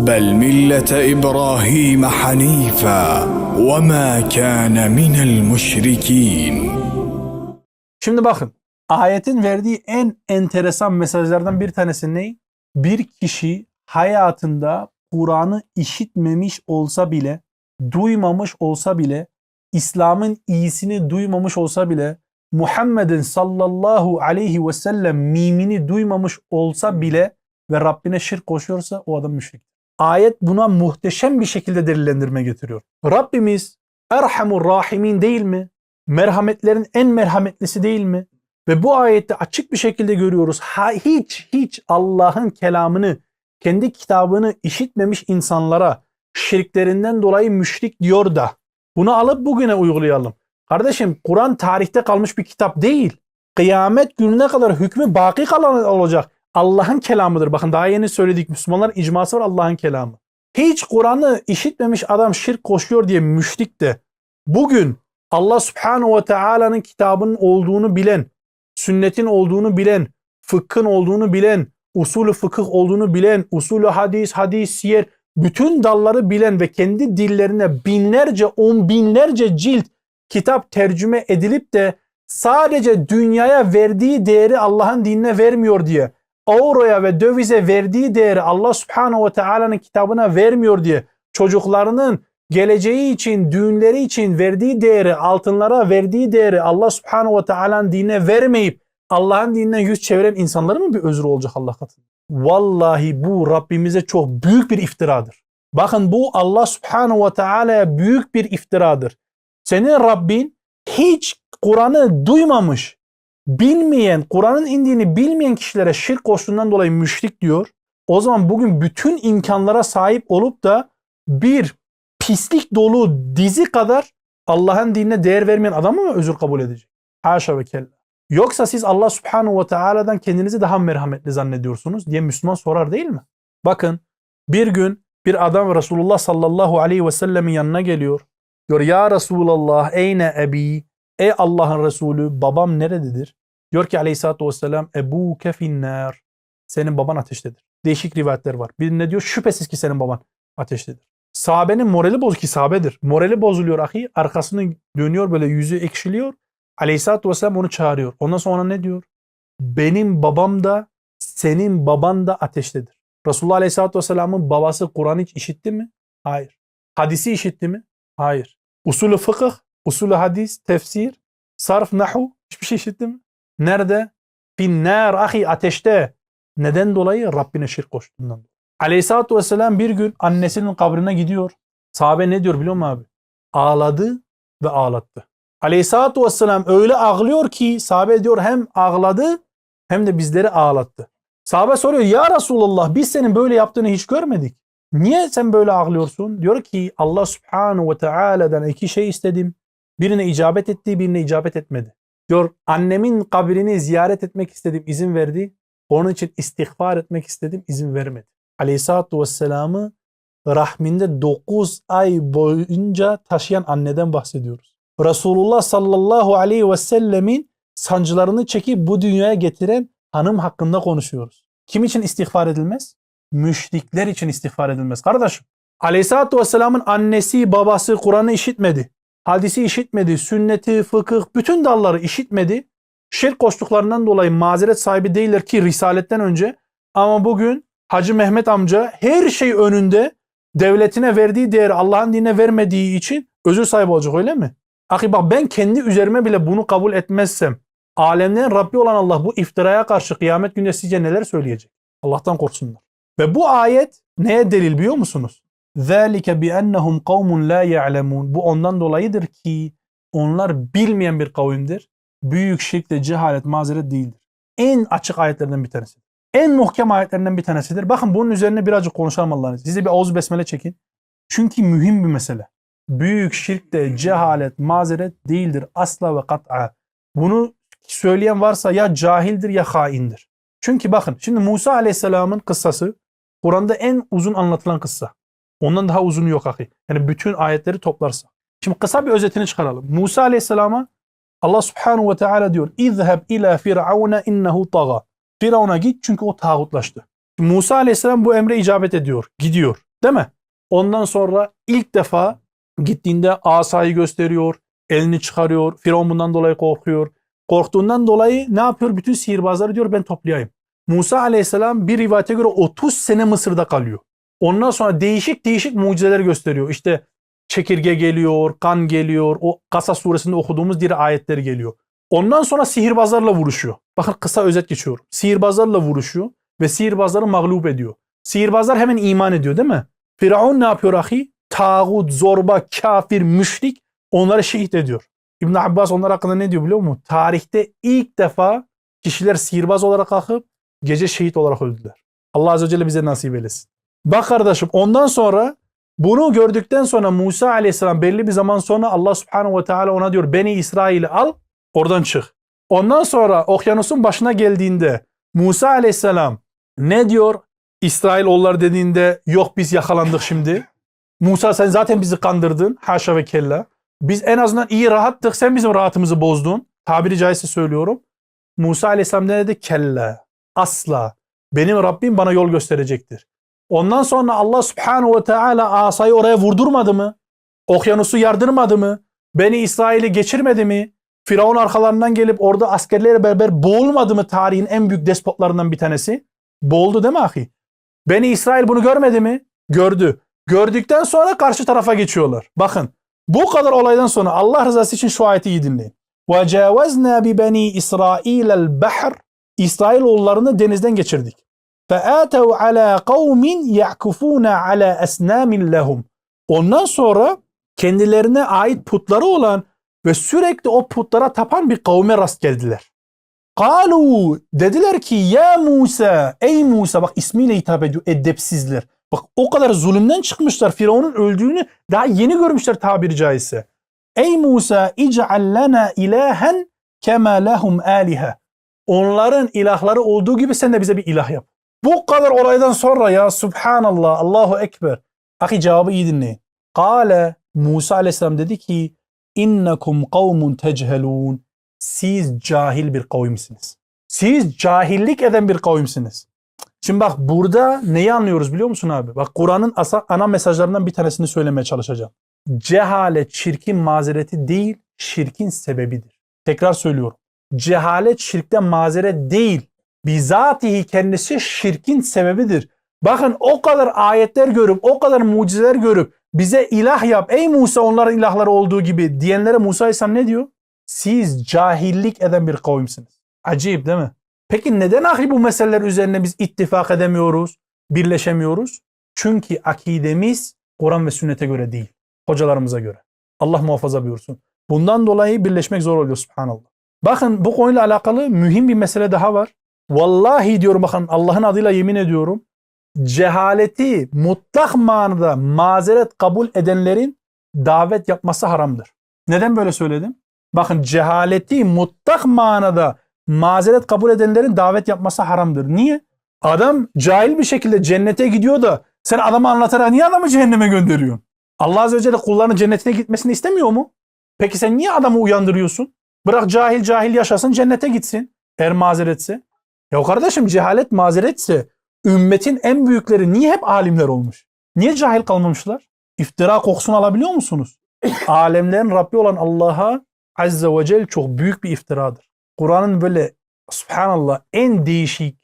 بل مله ابراهيم حنيفا وما كان من المشركين Şimdi bakın ayetin verdiği en enteresan mesajlardan bir tanesi ne? Bir kişi hayatında Kur'an'ı işitmemiş olsa bile, duymamış olsa bile, İslam'ın iyisini duymamış olsa bile, Muhammed'in sallallahu aleyhi ve sellem mimini duymamış olsa bile ve Rabbine şirk koşuyorsa o adam müşrik. Ayet buna muhteşem bir şekilde delillendirme getiriyor. Rabbimiz Erhamur Rahimin değil mi? merhametlerin en merhametlisi değil mi? Ve bu ayette açık bir şekilde görüyoruz. Ha, hiç hiç Allah'ın kelamını, kendi kitabını işitmemiş insanlara şirklerinden dolayı müşrik diyor da bunu alıp bugüne uygulayalım. Kardeşim Kur'an tarihte kalmış bir kitap değil. Kıyamet gününe kadar hükmü baki kalan olacak. Allah'ın kelamıdır. Bakın daha yeni söyledik. Müslümanların icması var Allah'ın kelamı. Hiç Kur'an'ı işitmemiş adam şirk koşuyor diye müşrik de bugün Allah Subhanahu ve Taala'nın kitabının olduğunu bilen, sünnetin olduğunu bilen, fıkhın olduğunu bilen, usulü fıkıh olduğunu bilen, usulü hadis, hadis, siyer, bütün dalları bilen ve kendi dillerine binlerce, on binlerce cilt kitap tercüme edilip de sadece dünyaya verdiği değeri Allah'ın dinine vermiyor diye, avroya ve dövize verdiği değeri Allah Subhanahu ve Taala'nın kitabına vermiyor diye çocuklarının geleceği için, düğünleri için verdiği değeri, altınlara verdiği değeri Allah Subhanahu ve Taala'nın dinine vermeyip Allah'ın dinine yüz çeviren insanların mı bir özrü olacak Allah katında? Vallahi bu Rabbimize çok büyük bir iftiradır. Bakın bu Allah Subhanahu ve Taala'ya büyük bir iftiradır. Senin Rabbin hiç Kur'an'ı duymamış, bilmeyen, Kur'an'ın indiğini bilmeyen kişilere şirk koştuğundan dolayı müşrik diyor. O zaman bugün bütün imkanlara sahip olup da bir pislik dolu dizi kadar Allah'ın dinine değer vermeyen adamı mı özür kabul edecek? Haşa ve kella. Yoksa siz Allah subhanahu ve teala'dan kendinizi daha merhametli zannediyorsunuz diye Müslüman sorar değil mi? Bakın bir gün bir adam Resulullah sallallahu aleyhi ve sellemin yanına geliyor. Diyor ya Resulallah eyne ebi Ey Allah'ın Resulü babam nerededir? Diyor ki aleyhissalatü vesselam Ebu kefinnâr Senin baban ateştedir. Değişik rivayetler var. Birinde diyor şüphesiz ki senin baban ateştedir. Sahabenin morali bozuk ki sahabedir. Morali bozuluyor ahi. Arkasını dönüyor böyle yüzü ekşiliyor. Aleyhisselatü Vesselam onu çağırıyor. Ondan sonra ne diyor? Benim babam da senin baban da ateştedir. Resulullah Aleyhisselatü Vesselam'ın babası Kur'an hiç işitti mi? Hayır. Hadisi işitti mi? Hayır. Usulü fıkıh, usulü hadis, tefsir, sarf, nahu hiçbir şey işitti mi? Nerede? Finnâr ahi ateşte. Neden dolayı? Rabbine şirk koştuğundan dolayı. Aleyhisselatü Vesselam bir gün annesinin kabrine gidiyor. Sahabe ne diyor biliyor musun abi? Ağladı ve ağlattı. Aleyhisselatü Vesselam öyle ağlıyor ki sahabe diyor hem ağladı hem de bizleri ağlattı. Sahabe soruyor ya Resulallah biz senin böyle yaptığını hiç görmedik. Niye sen böyle ağlıyorsun? Diyor ki Allah Subhanahu ve Teala'dan iki şey istedim. Birine icabet etti, birine icabet etmedi. Diyor annemin kabrini ziyaret etmek istedim, izin verdi. Onun için istiğfar etmek istedim, izin vermedi. Aleyhisselatü Vesselam'ı rahminde 9 ay boyunca taşıyan anneden bahsediyoruz. Resulullah sallallahu aleyhi ve sellemin sancılarını çekip bu dünyaya getiren hanım hakkında konuşuyoruz. Kim için istiğfar edilmez? Müşrikler için istiğfar edilmez. Kardeşim, Aleyhisselatü Vesselam'ın annesi, babası Kur'an'ı işitmedi. Hadisi işitmedi, sünneti, fıkıh, bütün dalları işitmedi. Şirk koştuklarından dolayı mazeret sahibi değiller ki Risaletten önce. Ama bugün Hacı Mehmet amca her şey önünde devletine verdiği değeri Allah'ın dinine vermediği için özür sahibi olacak öyle mi? Ahi bak ben kendi üzerime bile bunu kabul etmezsem alemlerin Rabbi olan Allah bu iftiraya karşı kıyamet günü sizce neler söyleyecek? Allah'tan korksunlar. Ve bu ayet neye delil biliyor musunuz? ذَٰلِكَ بِأَنَّهُمْ قَوْمٌ لَا يَعْلَمُونَ Bu ondan dolayıdır ki onlar bilmeyen bir kavimdir. Büyük şirk de cehalet mazeret değildir. En açık ayetlerden bir tanesi. En muhkem ayetlerinden bir tanesidir. Bakın bunun üzerine birazcık konuşalım Allah'ın izniyle. Size bir ağız besmele çekin. Çünkü mühim bir mesele. Büyük şirk de cehalet, mazeret değildir. Asla ve kat'a. Bunu söyleyen varsa ya cahildir ya haindir. Çünkü bakın şimdi Musa Aleyhisselam'ın kıssası Kur'an'da en uzun anlatılan kıssa. Ondan daha uzun yok ahi. Yani bütün ayetleri toplarsa. Şimdi kısa bir özetini çıkaralım. Musa Aleyhisselam'a Allah Subhanahu ve Teala diyor: "İzheb ila firavuna innehu taga." Firavun'a git çünkü o tağutlaştı. Musa Aleyhisselam bu emre icabet ediyor. Gidiyor. Değil mi? Ondan sonra ilk defa gittiğinde asayı gösteriyor, elini çıkarıyor. Firavun bundan dolayı korkuyor. Korktuğundan dolayı ne yapıyor? Bütün sihirbazları diyor ben toplayayım. Musa aleyhisselam bir rivayete göre 30 sene Mısır'da kalıyor. Ondan sonra değişik değişik mucizeler gösteriyor. İşte çekirge geliyor, kan geliyor, o Kasas suresinde okuduğumuz diğer ayetler geliyor. Ondan sonra sihirbazlarla vuruşuyor. Bakın kısa özet geçiyorum. Sihirbazlarla vuruşuyor ve sihirbazları mağlup ediyor. Sihirbazlar hemen iman ediyor değil mi? Firavun ne yapıyor ahi? Tağut, zorba, kafir, müşrik onları şehit ediyor. İbn Abbas onlar hakkında ne diyor biliyor musun? Tarihte ilk defa kişiler sihirbaz olarak kalkıp gece şehit olarak öldüler. Allah Azze ve Celle bize nasip eylesin. Bak kardeşim ondan sonra bunu gördükten sonra Musa Aleyhisselam belli bir zaman sonra Allah Subhanahu ve Teala ona diyor Beni İsrail'i al oradan çık. Ondan sonra okyanusun başına geldiğinde Musa Aleyhisselam ne diyor İsrailoğulları dediğinde yok biz yakalandık şimdi. Musa sen zaten bizi kandırdın. Haşa ve kella. Biz en azından iyi rahattık. Sen bizim rahatımızı bozdun. Tabiri caizse söylüyorum. Musa Aleyhisselam ne dedi? Kella. Asla. Benim Rabbim bana yol gösterecektir. Ondan sonra Allah Subhanahu ve Teala asayı oraya vurdurmadı mı? Okyanusu yardırmadı mı? Beni İsrail'i geçirmedi mi? Firavun arkalarından gelip orada askerlerle beraber boğulmadı mı tarihin en büyük despotlarından bir tanesi? Boğuldu değil mi ahi? Beni İsrail bunu görmedi mi? Gördü. Gördükten sonra karşı tarafa geçiyorlar. Bakın bu kadar olaydan sonra Allah rızası için şu ayeti iyi dinleyin. وَجَاوَزْنَا بِبَنِي إِسْرَائِيلَ الْبَحْرِ İsrailoğullarını denizden geçirdik. فَآتَوْا عَلَى قَوْمٍ يَعْكُفُونَ عَلَى أَسْنَامٍ لَهُمْ Ondan sonra kendilerine ait putları olan ve sürekli o putlara tapan bir kavme rast geldiler. Kalu dediler ki ya Musa ey Musa bak ismiyle hitap ediyor edepsizler. Bak o kadar zulümden çıkmışlar. Firavun'un öldüğünü daha yeni görmüşler tabiri caizse. Ey Musa ic'al lana ilahen kema lehum alihe. Onların ilahları olduğu gibi sen de bize bir ilah yap. Bu kadar olaydan sonra ya Subhanallah Allahu Ekber. Ahi cevabı iyi dinleyin. Kale Musa aleyhisselam dedi ki innekum kavmun techeluun. Siz cahil bir kavimsiniz. Siz cahillik eden bir kavimsiniz. Şimdi bak burada neyi anlıyoruz biliyor musun abi? Bak Kur'an'ın ana mesajlarından bir tanesini söylemeye çalışacağım. Cehalet şirkin mazereti değil, şirkin sebebidir. Tekrar söylüyorum. Cehalet şirkten mazeret değil. Bizatihi kendisi şirkin sebebidir. Bakın o kadar ayetler görüp, o kadar mucizeler görüp bize ilah yap ey Musa onların ilahları olduğu gibi diyenlere Musa Aleyhisselam ne diyor? Siz cahillik eden bir kavimsiniz. Acayip değil mi? Peki neden ahi bu meseleler üzerine biz ittifak edemiyoruz, birleşemiyoruz? Çünkü akidemiz Kur'an ve sünnete göre değil. Hocalarımıza göre. Allah muhafaza buyursun. Bundan dolayı birleşmek zor oluyor subhanallah. Bakın bu konuyla alakalı mühim bir mesele daha var. Vallahi diyorum bakın Allah'ın adıyla yemin ediyorum. Cehaleti mutlak manada mazeret kabul edenlerin davet yapması haramdır. Neden böyle söyledim? Bakın cehaleti mutlak manada mazeret kabul edenlerin davet yapması haramdır. Niye? Adam cahil bir şekilde cennete gidiyor da sen adamı anlatarak niye adamı cehenneme gönderiyorsun? Allah Azze ve Celle kullarının cennetine gitmesini istemiyor mu? Peki sen niye adamı uyandırıyorsun? Bırak cahil cahil yaşasın cennete gitsin. Eğer mazeretse. Ya kardeşim cehalet mazeretse ümmetin en büyükleri niye hep alimler olmuş? Niye cahil kalmamışlar? İftira kokusunu alabiliyor musunuz? Alemlerin Rabbi olan Allah'a Azze ve Celle çok büyük bir iftiradır. Kur'an'ın böyle subhanallah en değişik,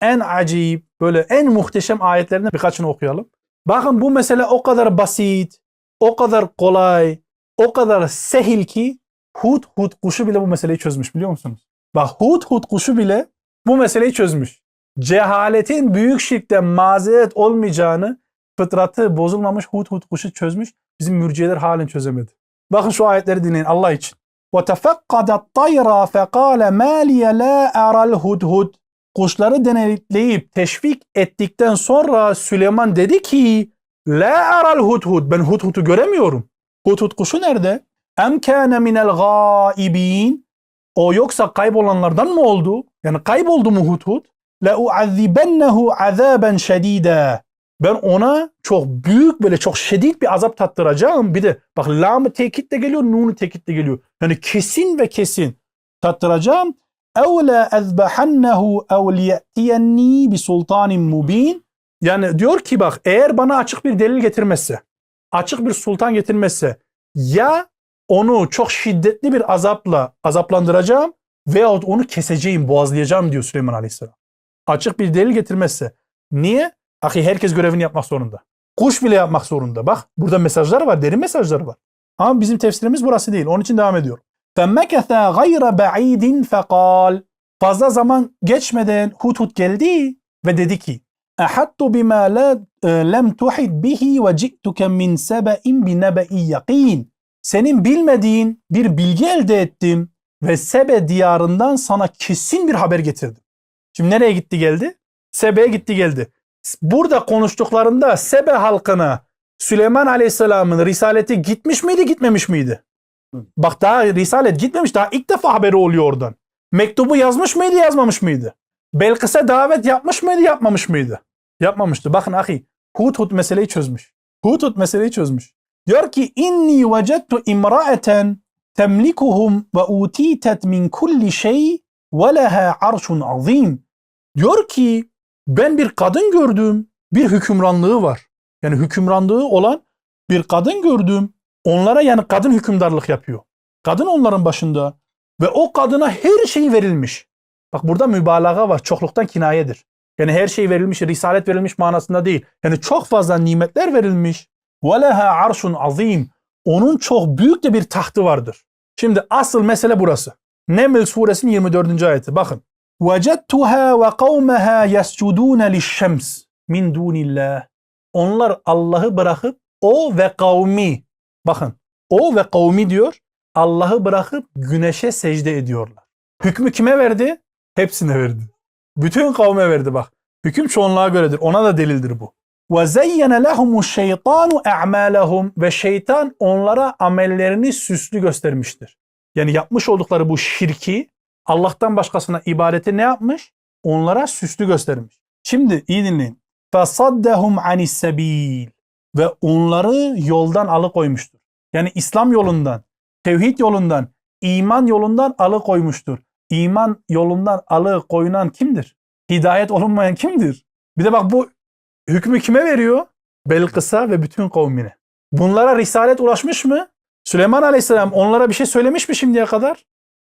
en acayip, böyle en muhteşem ayetlerinden birkaçını okuyalım. Bakın bu mesele o kadar basit, o kadar kolay, o kadar sehil ki Hud Hud kuşu bile bu meseleyi çözmüş biliyor musunuz? Bak Hud Hud kuşu bile bu meseleyi çözmüş. Cehaletin büyük şirkten mazeret olmayacağını fıtratı bozulmamış Hud Hud kuşu çözmüş. Bizim mürciyeler halen çözemedi. Bakın şu ayetleri dinleyin Allah için. وَتَفَقَّدَ الطَّيْرَ فَقَالَ مَا لِيَ لَا أَرَى الْهُدْهُدْ Kuşları denetleyip teşvik ettikten sonra Süleyman dedi ki La aral hudhud. Ben hudhudu göremiyorum. Hudhud kuşu nerede? Em kâne minel gâibîn. O yoksa kaybolanlardan mı oldu? Yani kayboldu mu hudhud? La uazzibennehu azaben şedîde. Ben ona çok büyük böyle çok şiddet bir azap tattıracağım. Bir de bak lamı tekit de geliyor, nunu tekit de geliyor. Yani kesin ve kesin tattıracağım. اَوْ لَا اَذْبَحَنَّهُ اَوْ لِيَأْتِيَنِّي بِسُلْطَانٍ مُب۪ينٍ Yani diyor ki bak eğer bana açık bir delil getirmezse, açık bir sultan getirmezse ya onu çok şiddetli bir azapla azaplandıracağım veyahut onu keseceğim, boğazlayacağım diyor Süleyman Aleyhisselam. Açık bir delil getirmezse. Niye? Ahi herkes görevini yapmak zorunda. Kuş bile yapmak zorunda. Bak burada mesajlar var, derin mesajlar var. Ama bizim tefsirimiz burası değil. Onun için devam ediyor. فَمَّكَثَ غَيْرَ بَعِيدٍ فَقَالْ Fazla zaman geçmeden Hudhud geldi ve dedi ki اَحَدْتُ بِمَا لَا لَمْ تُحِدْ بِهِ وَجِئْتُكَ مِنْ سَبَئٍ بِنَبَئِ يَقِينٍ Senin bilmediğin bir bilgi elde ettim ve Sebe diyarından sana kesin bir haber getirdim. Şimdi nereye gitti geldi? Sebe'ye gitti geldi. Burada konuştuklarında Sebe halkına Süleyman Aleyhisselam'ın risaleti gitmiş miydi gitmemiş miydi? Bak daha risalet gitmemiş daha ilk defa haberi oluyor oradan. Mektubu yazmış mıydı yazmamış mıydı? Belkıs'a davet yapmış mıydı yapmamış mıydı? Yapmamıştı. Bakın ahi Hudhud meseleyi çözmüş. Hudhud meseleyi çözmüş. Diyor ki inni vecettu imra'eten temlikuhum ve utitet min kulli şey ve leha arşun azim. Diyor ki ben bir kadın gördüm. Bir hükümranlığı var. Yani hükümranlığı olan bir kadın gördüm. Onlara yani kadın hükümdarlık yapıyor. Kadın onların başında ve o kadına her şey verilmiş. Bak burada mübalağa var. Çokluktan kinayedir. Yani her şey verilmiş, risalet verilmiş manasında değil. Yani çok fazla nimetler verilmiş. وَلَهَا arşun azim. Onun çok büyük de bir tahtı vardır. Şimdi asıl mesele burası. Neml suresinin 24. ayeti. Bakın. وَجَدْتُهَا وَقَوْمَهَا يَسْجُدُونَ لِلشَّمْسِ min dunillah. Onlar Allah'ı bırakıp o ve kavmi bakın o ve kavmi diyor Allah'ı bırakıp güneşe secde ediyorlar. Hükmü kime verdi? Hepsine verdi. Bütün kavme verdi bak. Hüküm çoğunluğa göredir. Ona da delildir bu. Ve zeyyene lehumu şeytanu e'malehum ve şeytan onlara amellerini süslü göstermiştir. Yani yapmış oldukları bu şirki Allah'tan başkasına ibadeti ne yapmış? Onlara süslü göstermiş. Şimdi iyi dinleyin. Fesaddehum anis sebil ve onları yoldan alıkoymuştur. Yani İslam yolundan, tevhid yolundan, iman yolundan alıkoymuştur. İman yolundan alıkoyulan kimdir? Hidayet olunmayan kimdir? Bir de bak bu hükmü kime veriyor? Belkıs'a ve bütün kavmine. Bunlara risalet ulaşmış mı? Süleyman Aleyhisselam onlara bir şey söylemiş mi şimdiye kadar?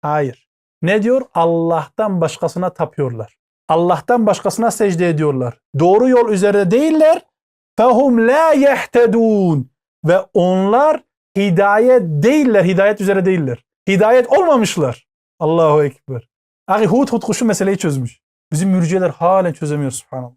Hayır. Ne diyor? Allah'tan başkasına tapıyorlar. Allah'tan başkasına secde ediyorlar. Doğru yol üzerinde değiller. Fehum la yehtedun. Ve onlar hidayet değiller. Hidayet üzere değiller. Hidayet olmamışlar. Allahu Ekber. Ahi Hud Hud kuşu meseleyi çözmüş. Bizim mürciyeler halen çözemiyor subhanallah.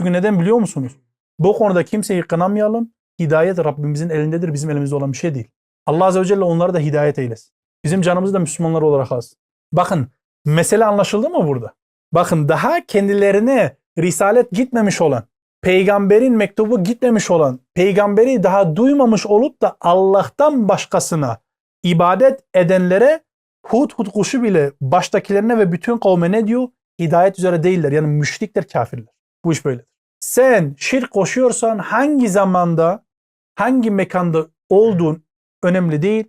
Çünkü neden biliyor musunuz? Bu konuda kimseyi kınamayalım. Hidayet Rabbimizin elindedir. Bizim elimizde olan bir şey değil. Allah Azze ve Celle onları da hidayet eylesin. Bizim canımızı da Müslümanlar olarak alsın. Bakın mesele anlaşıldı mı burada? Bakın daha kendilerine risalet gitmemiş olan, peygamberin mektubu gitmemiş olan, peygamberi daha duymamış olup da Allah'tan başkasına ibadet edenlere Hud Hud kuşu bile baştakilerine ve bütün kavme ne diyor? Hidayet üzere değiller. Yani müşrikler, kafirler. Bu iş böyle. Sen şirk koşuyorsan hangi zamanda, hangi mekanda olduğun önemli değil.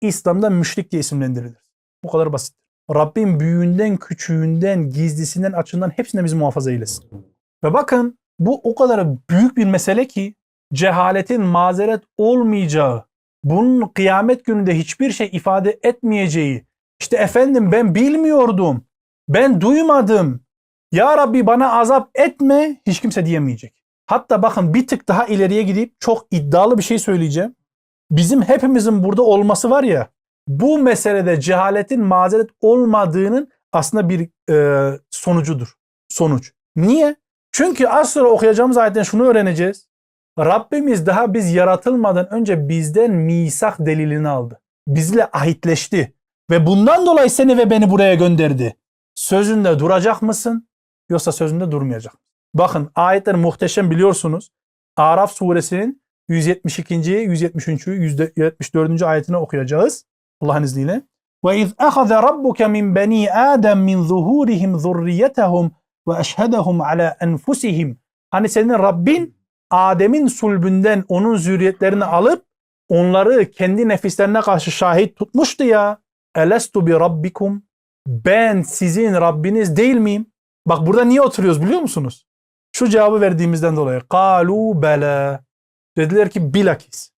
İslam'da müşrik diye isimlendirilir. Bu kadar basit. Rabbim büyüğünden, küçüğünden, gizlisinden, açığından hepsinden bizi muhafaza eylesin. Ve bakın bu o kadar büyük bir mesele ki cehaletin mazeret olmayacağı, bunun kıyamet gününde hiçbir şey ifade etmeyeceği, işte efendim ben bilmiyordum, ben duymadım, ya Rabbi bana azap etme hiç kimse diyemeyecek. Hatta bakın bir tık daha ileriye gidip çok iddialı bir şey söyleyeceğim. Bizim hepimizin burada olması var ya, bu meselede cehaletin mazeret olmadığının aslında bir e, sonucudur. Sonuç. Niye? Çünkü az sonra okuyacağımız ayetten şunu öğreneceğiz. Rabbimiz daha biz yaratılmadan önce bizden misak delilini aldı. Bizle ahitleşti. Ve bundan dolayı seni ve beni buraya gönderdi. Sözünde duracak mısın? Yoksa sözünde durmayacak? Bakın ayetler muhteşem biliyorsunuz. Araf suresinin 172. 173. 174. ayetini okuyacağız. Allah'ın izniyle. Ahaza rabbuke min bani Adem min zuhurihim zurriyetehum ve eşhedehum ala enfusihim. Hani senin Rabbin Adem'in sulbünden onun zürriyetlerini alıp onları kendi nefislerine karşı şahit tutmuştu ya. Elestu bi rabbikum. Ben sizin Rabbiniz değil miyim? Bak burada niye oturuyoruz biliyor musunuz? Şu cevabı verdiğimizden dolayı. Kalu bela. Dediler ki bilakis.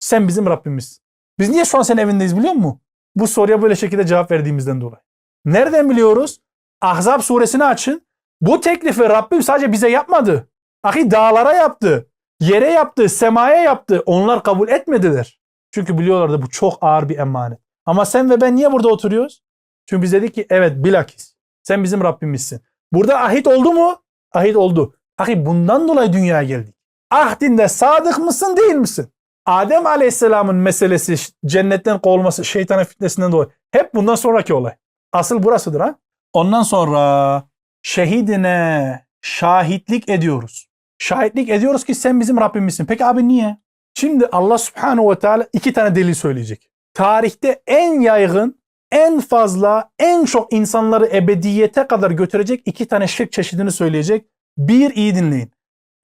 Sen bizim Rabbimiz. Biz niye şu an senin evindeyiz biliyor musun? Bu soruya böyle şekilde cevap verdiğimizden dolayı. Nereden biliyoruz? Ahzab suresini açın. Bu teklifi Rabbim sadece bize yapmadı. Ahi dağlara yaptı. Yere yaptı, semaya yaptı. Onlar kabul etmediler. Çünkü biliyorlardı bu çok ağır bir emanet. Ama sen ve ben niye burada oturuyoruz? Çünkü biz dedik ki evet bilakis. Sen bizim Rabbimizsin. Burada ahit oldu mu? Ahit oldu. Ahi bundan dolayı dünyaya geldik. Ahdinde sadık mısın değil misin? Adem Aleyhisselam'ın meselesi cennetten kovulması şeytanın fitnesinden dolayı. Hep bundan sonraki olay. Asıl burasıdır ha. Ondan sonra şehidine şahitlik ediyoruz. Şahitlik ediyoruz ki sen bizim Rabbimizsin. Peki abi niye? Şimdi Allah Subhanahu ve Teala iki tane delil söyleyecek. Tarihte en yaygın, en fazla, en çok insanları ebediyete kadar götürecek iki tane şirk çeşidini söyleyecek. Bir iyi dinleyin.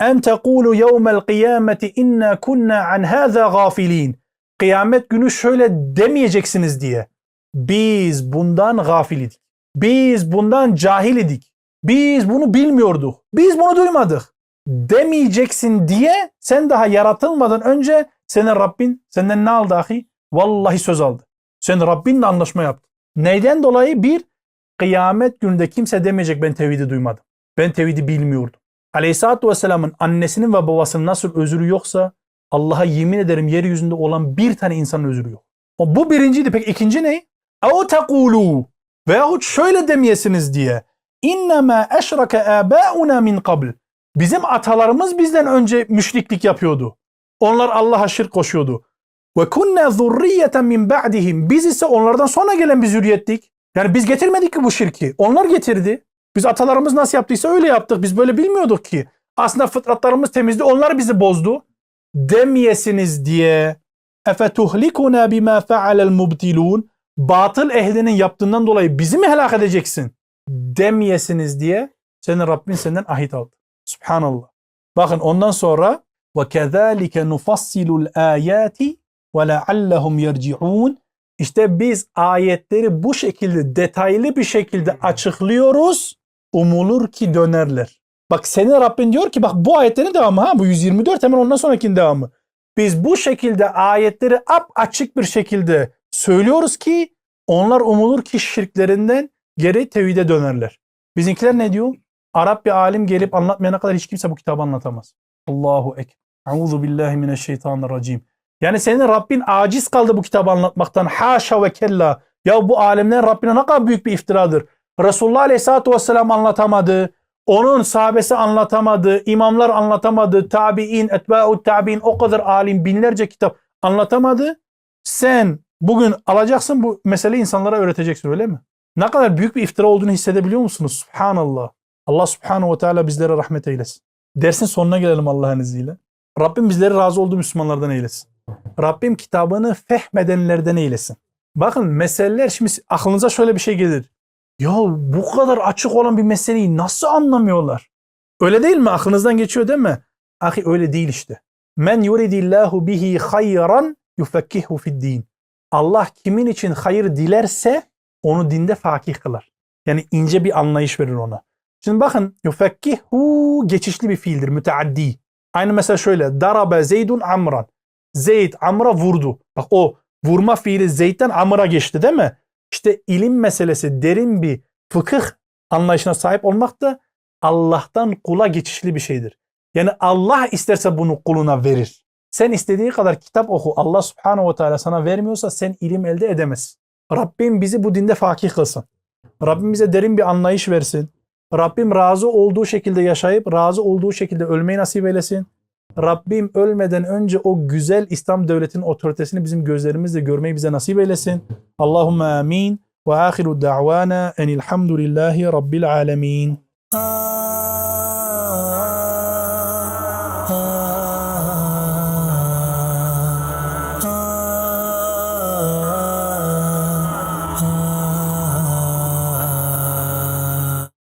En tekulu yevmel kıyameti inna kunna an hâzâ gafilin. Kıyamet günü şöyle demeyeceksiniz diye. Biz bundan gafil idik. Biz bundan cahil idik. Biz bunu bilmiyorduk. Biz bunu duymadık. Demeyeceksin diye sen daha yaratılmadan önce senin Rabbin senden ne aldı ahi? Vallahi söz aldı. Sen Rabbinle anlaşma yaptın. Neyden dolayı? Bir, kıyamet gününde kimse demeyecek ben tevhidi duymadım. Ben tevhidi bilmiyordum. Aleyhisselatü Vesselam'ın annesinin ve babasının nasıl özürü yoksa Allah'a yemin ederim yeryüzünde olan bir tane insanın özürü yok. O, bu birinciydi. Peki ikinci ne? اَوْ تَقُولُوا Veyahut şöyle demeyesiniz diye. اِنَّمَا اَشْرَكَ آبَاؤُنَا min qabl. Bizim atalarımız bizden önce müşriklik yapıyordu. Onlar Allah'a şirk koşuyordu. Ve kunna zurriyeten min ba'dihim. Biz ise onlardan sonra gelen bir zürriyettik. Yani biz getirmedik ki bu şirki. Onlar getirdi. Biz atalarımız nasıl yaptıysa öyle yaptık. Biz böyle bilmiyorduk ki. Aslında fıtratlarımız temizdi. Onlar bizi bozdu. Demeyesiniz diye. Efe tuhlikuna bima fe'alel mubtilun. Batıl ehlinin yaptığından dolayı bizi mi helak edeceksin? Demeyesiniz diye senin Rabbin senden ahit aldı. Subhanallah. Bakın ondan sonra ve kezalike nufassilul ayati ve leallehum yerciun. İşte biz ayetleri bu şekilde detaylı bir şekilde açıklıyoruz. Umulur ki dönerler. Bak senin Rabbin diyor ki bak bu ayetlerin devamı ha bu 124 hemen ondan sonrakinin devamı. Biz bu şekilde ayetleri ap açık bir şekilde söylüyoruz ki onlar umulur ki şirklerinden geri tevhide dönerler. Bizimkiler ne diyor? Arap bir alim gelip anlatmayana kadar hiç kimse bu kitabı anlatamaz. Allahu ekber. Euzu billahi mineşşeytanirracim. Yani senin Rabbin aciz kaldı bu kitabı anlatmaktan. Haşa ve kella. Ya bu alemlerin Rabbine ne kadar büyük bir iftiradır. Resulullah Aleyhisselatü Vesselam anlatamadı. Onun sahabesi anlatamadı. imamlar anlatamadı. Tabi'in, etba'ut tabi'in o kadar alim binlerce kitap anlatamadı. Sen bugün alacaksın bu meseleyi insanlara öğreteceksin öyle mi? Ne kadar büyük bir iftira olduğunu hissedebiliyor musunuz? Subhanallah. Allah subhanahu ve teala bizlere rahmet eylesin. Dersin sonuna gelelim Allah'ın izniyle. Rabbim bizleri razı olduğu Müslümanlardan eylesin. Rabbim kitabını fehmedenlerden eylesin. Bakın meseleler şimdi aklınıza şöyle bir şey gelir. Ya bu kadar açık olan bir meseleyi nasıl anlamıyorlar? Öyle değil mi? Aklınızdan geçiyor değil mi? Ahi öyle değil işte. Men yuridillahu bihi hayran yufekkihu fid din. Allah kimin için hayır dilerse onu dinde fakih kılar. Yani ince bir anlayış verir ona. Şimdi bakın yufekkihu geçişli bir fiildir. Müteaddi. Aynı mesela şöyle. Darabe Zeydun Amran. Zeyd Amr'a vurdu. Bak o vurma fiili Zeyd'den Amr'a geçti değil mi? İşte ilim meselesi derin bir fıkıh anlayışına sahip olmak da Allah'tan kula geçişli bir şeydir. Yani Allah isterse bunu kuluna verir. Sen istediği kadar kitap oku. Allah subhanahu ve teala sana vermiyorsa sen ilim elde edemezsin. Rabbim bizi bu dinde fakih kılsın. Rabbim bize derin bir anlayış versin. Rabbim razı olduğu şekilde yaşayıp razı olduğu şekilde ölmeyi nasip eylesin. Rabbim ölmeden önce o güzel İslam devletinin otoritesini bizim gözlerimizle görmeyi bize nasip eylesin. Allahumme amin. Ve ahiru da'vana enilhamdülillahi rabbil alemin.